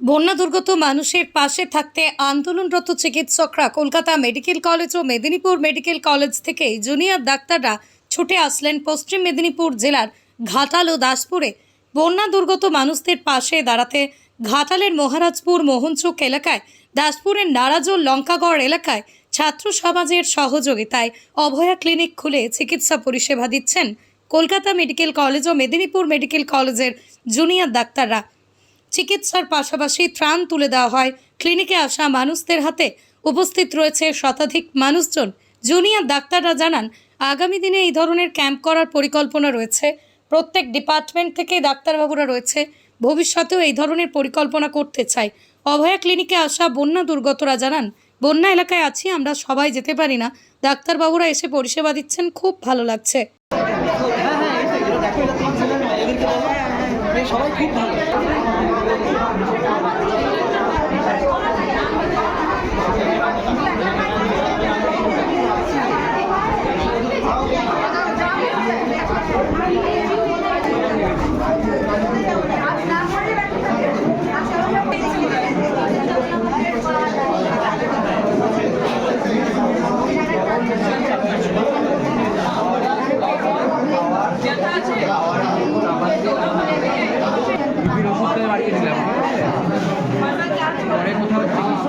বন্যা দুর্গত মানুষের পাশে থাকতে আন্দোলনরত চিকিৎসকরা কলকাতা মেডিকেল কলেজ ও মেদিনীপুর মেডিকেল কলেজ থেকে জুনিয়র ডাক্তাররা ছুটে আসলেন পশ্চিম মেদিনীপুর জেলার ঘাটাল ও দাসপুরে। বন্যা দুর্গত মানুষদের পাশে দাঁড়াতে ঘাটালের মহারাজপুর মোহনচুক এলাকায়, দাসপুরের নারাজোল লঙ্কাগড় এলাকায় ছাত্র সমাজের সহযোগিতায় অভয়া ক্লিনিক খুলে চিকিৎসা পরিষেবা দিচ্ছেন কলকাতা মেডিকেল কলেজ ও মেদিনীপুর মেডিকেল কলেজের জুনিয়র ডাক্তাররা। চিকিৎসার পাশাপাশি ত্রাণ তুলে দেওয়া হয়। ক্লিনিকে আসা মানুষদের হাতে উপস্থিত রয়েছে শতাধিক মানুষজন। জুনিয়র ডাক্তাররা জানান, আগামী দিনে এই ধরনের ক্যাম্প করার পরিকল্পনা রয়েছে। প্রত্যেক ডিপার্টমেন্ট থেকে ডাক্তারবাবুরা রয়েছে। ভবিষ্যতেও এই ধরনের পরিকল্পনা করতে চাই অভয়া ক্লিনিকে আসা বন্যা দুর্গতরা জানান, বন্যা এলাকায় আছি, আমরা সবাই যেতে পারি না। ডাক্তারবাবুরা এসে পরিষেবা দিচ্ছেন, খুব ভালো লাগছে। সবাই খুব ভালো। Thank you.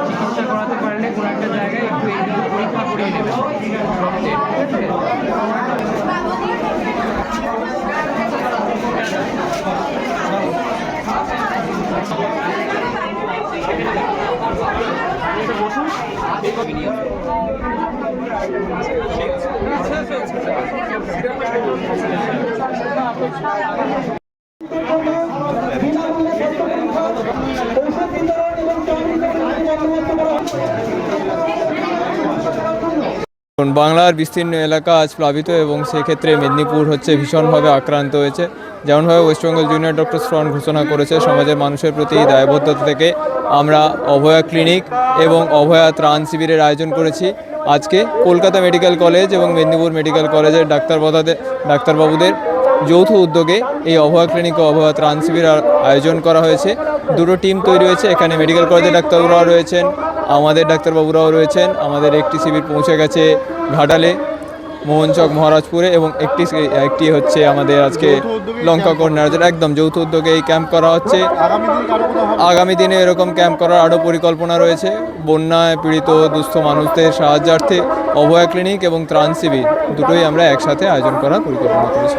চিকিৎসা করাতে পারলে কোনো একটা জায়গায় একটু এইগুলো পরীক্ষা করিয়ে নেবে। ঠিক আছে বাংলার বিস্তীর্ণ এলাকা আজ প্লাবিত এবং সেক্ষেত্রে মেদিনীপুর হচ্ছে ভীষণভাবে আক্রান্ত হয়েছে। যেমনভাবে ওয়েস্টবেঙ্গল জুনিয়র ডক্টর ফ্রন্ট ঘোষণা করেছে, সমাজের মানুষের প্রতি দায়বদ্ধতা থেকে আমরা অভয়া ক্লিনিক এবং অভয়া ত্রাণ শিবিরের আয়োজন করেছি। আজকে কলকাতা মেডিকেল কলেজ এবং মেদিনীপুর মেডিকেল কলেজের ডাক্তারবাবুদের ডাক্তারবাবুদের যৌথ উদ্যোগে এই অভয়া ক্লিনিক ও অভয়া ত্রাণ শিবির আয়োজন করা হয়েছে। দুটো টিম তৈরি হয়েছে, এখানে মেডিকেল কলেজের ডাক্তারবাবুরাও রয়েছেন আমাদের ডাক্তারবাবুরাও রয়েছেন। আমাদের একটি শিবির পৌঁছে গেছে ঘাটালে মোহনচক মহারাজপুরে এবং একটি একটি হচ্ছে আমাদের আজকে লঙ্কা কর্নার একদম যৌথ উদ্যোগে এই ক্যাম্প করা হচ্ছে। আগামী দিনে এরকম ক্যাম্প করার আরও পরিকল্পনা রয়েছে। বন্যায় পীড়িত দুস্থ মানুষদের সাহায্যার্থে অভয়া ক্লিনিক এবং ত্রাণ শিবির দুটোই আমরা একসাথে আয়োজন করার পরিকল্পনা করেছি।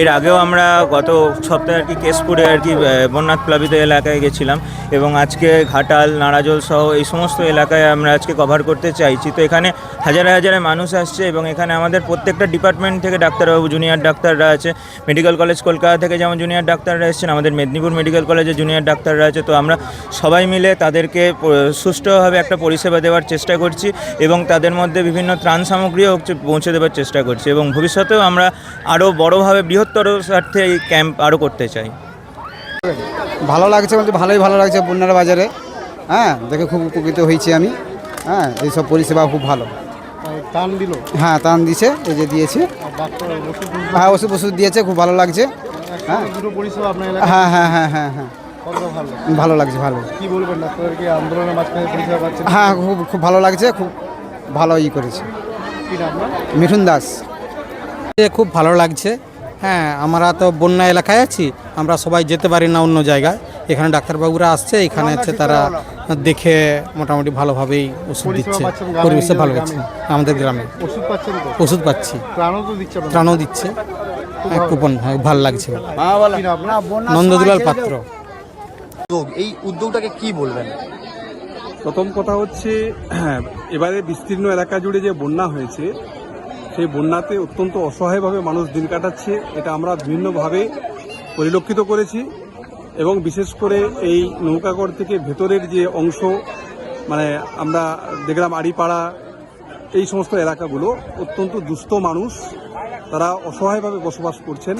এর আগেও আমরা গত সপ্তাহে আর কি কেশপুরে আর কি আহ, বন্যা প্লাবিত এলাকায় গেছিলাম এবং আজকে ঘাটাল নারাজল সহ এই সমস্ত এলাকায় আমরা আজকে কভার করতে চাইছি। তো এখানে হাজারে হাজারে মানুষ আসছে এবং এখানে আমাদের প্রত্যেকটা ডিপার্টমেন্ট থেকে ডাক্তারবাবু জুনিয়র ডাক্তাররা আছে। মেডিকেল কলেজ কলকাতা থেকে যেমন জুনিয়র ডাক্তাররা এসেছেন আমাদের মেদিনীপুর মেডিকেল কলেজে জুনিয়র ডাক্তাররা আছে। তো আমরা সবাই মিলে তাদেরকে সুষ্ঠুভাবে একটা পরিষেবা দেওয়ার চেষ্টা করছি এবং তাদের মধ্যে বিভিন্ন ত্রাণ সামগ্রীও পৌঁছে দেওয়ার চেষ্টা করছি এবং ভবিষ্যতেও আমরা আরও বড়োভাবে বৃহত্তর স্বার্থে এই ক্যাম্প আরও করতে চাই। ভালো লাগছে বলতে ভালোই ভালো লাগছে বন্যার বাজারে। হ্যাঁ দেখে খুব উপকৃত হয়েছি আমি। হ্যাঁ এইসব পরিষেবা খুব ভালো। টান দিল? হ্যাঁ টান দিয়েছে এই যে দিয়েছে। হ্যাঁ ওষুধ ওষুধ দিয়েছে খুব ভালো লাগছে। হ্যাঁ। দুটো পরিষেবা হ্যাঁ হ্যাঁ হ্যাঁ হ্যাঁ হ্যাঁ। ভালো ভালো লাগছে ভালো। কি বলবেন ডাক্তারকে আন্দোলনের মাঝখানে পরিষেবা পাচ্ছেন? হ্যাঁ খুব খুব ভালো লাগছে খুব ভালো ই করেছে। কি নাম আপনার মিঠুন দাস। এ খুব ভালো লাগছে। হ্যাঁ আমরা তো বন্যা এলাকায় আছি আমরা সবাই যেতে পারি না অন্য জায়গায়। এখানে ডাক্তারবাবুরা আসছে এখানে হচ্ছে তারা দেখে মোটামুটি ভালোভাবেই ওষুধ দিচ্ছে। পরিবেশে ভালো নিজেদের আমাদের গ্রামে। ওষুধ পাচ্ছেন ওষুধ পাচ্ছি। ত্রাণও দিচ্ছে হ্যাঁ, কুপন হ্যাঁ, ভালো লাগছে। নন্দদুলাল পাত্র। এই উদ্যোগটাকে কি বলবেন? প্রথম কথা হচ্ছে এবারে বিস্তীর্ণ এলাকা জুড়ে যে বন্যা হয়েছে সেই বন্যাতে অত্যন্ত অসহায়ভাবে মানুষ দিন কাটাচ্ছে, এটা আমরা বিভিন্নভাবে পরিলক্ষিত করেছি এবং বিশেষ করে এই নৌকাগড় থেকে ভেতরের যে অংশ মানে আমরা দেখলাম আড়িপাড়া, এই সমস্ত এলাকাগুলো অত্যন্ত দুস্থ মানুষ, তারা অসহায়ভাবে বসবাস করছেন।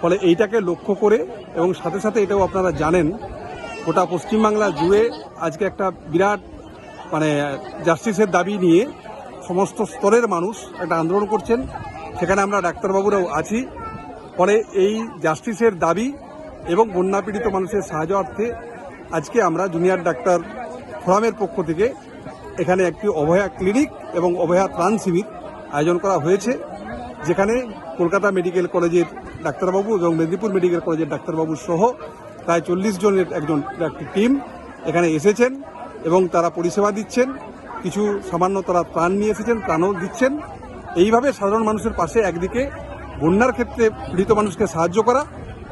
ফলে এইটাকে লক্ষ্য করে এবং সাথে সাথে এটাও আপনারা জানেন, গোটা পশ্চিমবাংলা জুড়ে আজকে একটা বিরাট মানে জাস্টিসের দাবি নিয়ে সমস্ত স্তরের মানুষ একটা আন্দোলন করছেন। সেখানে আমরা ডাক্তারবাবুরাও আছি। ফলে এই জাস্টিসের দাবি এবং বন্যা পীড়িত মানুষের সাহায্যার্থে আজকে আমরা জুনিয়র ডাক্তার ফোরামের পক্ষ থেকে এখানে একটি অভয়া ক্লিনিক এবং অভয়া ত্রাণ শিবির আয়োজন করা হয়েছে। যেখানে কলকাতা মেডিকেল কলেজের ডাক্তারবাবু এবং মেদিনীপুর মেডিকেল কলেজের ডাক্তারবাবু সহ প্রায় চল্লিশ জনের একজন একটি টিম এখানে এসেছেন এবং তারা পরিষেবা দিচ্ছেন। কিছু সামান্য তারা প্রাণ নিয়ে এসেছেন প্রাণও দিচ্ছেন। এইভাবে সাধারণ মানুষের পাশে একদিকে বন্যার ক্ষেত্রে পীড়িত মানুষকে সাহায্য করা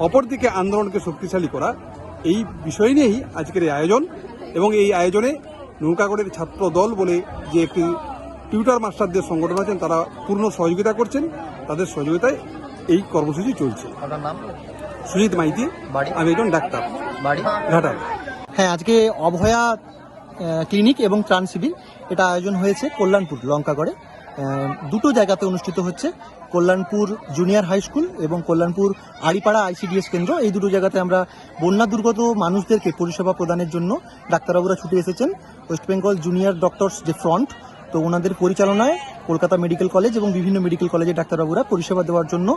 অপরদিকে আন্দোলনকে শক্তিশালী করা এই বিষয় নিয়েই আজকের এই আয়োজন। এবং এই আয়োজনে নৌকাগড়ের ছাত্র দল বলে যে একটি টিউটার মাস্টারদের সংগঠন আছেন তারা পূর্ণ সহযোগিতা করছেন। তাদের সহযোগিতায় এই কর্মসূচি চলছে। সুজিত মাইতি আমি একজন ডাক্তার। ঘাটাল। হ্যাঁ আজকে অভয়া ক্লিনিক এবং ত্রাণ শিবির। এটা আয়োজন হয়েছে কল্যাণপুর, লঙ্কাগড়ে। দুটো জায়গাতে অনুষ্ঠিত হচ্ছে, কল্যাণপুর জুনিয়র হাই স্কুল এবং কল্যাণপুর আড়িপাড়া আইসিডিএস কেন্দ্র। এই দুটো জায়গাতে আমরা বন্যা দুর্গত মানুষদেরকে পরিষেবা প্রদানের জন্য ডাক্তারবাবুরা ছুটে এসেছেন। ওয়েস্ট বেঙ্গল জুনিয়র ডক্টরস যে ফ্রন্ট তো ওনাদের পরিচালনায় কলকাতা মেডিকেল কলেজ এবং বিভিন্ন মেডিকেল কলেজের ডাক্তারবাবুরা পরিষেবা দেওয়ার জন্য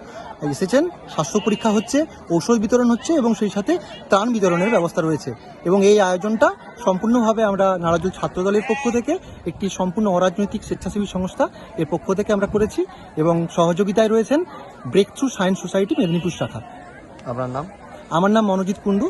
এসেছেন। স্বাস্থ্য পরীক্ষা হচ্ছে ঔষধ বিতরণ হচ্ছে এবং সেই সাথে ত্রাণ বিতরণের ব্যবস্থা রয়েছে এবং এই আয়োজনটা সম্পূর্ণভাবে আমরা নারাজুল ছাত্রদলের পক্ষ থেকে একটি সম্পূর্ণ অরাজনৈতিক স্বেচ্ছাসেবী সংস্থা এর পক্ষ থেকে আমরা করেছি এবং সহযোগিতায় রয়েছেন breakthrough science society Medinipur শাখা। আপনার নাম? আমার নাম মনোজিৎ কুণ্ডু।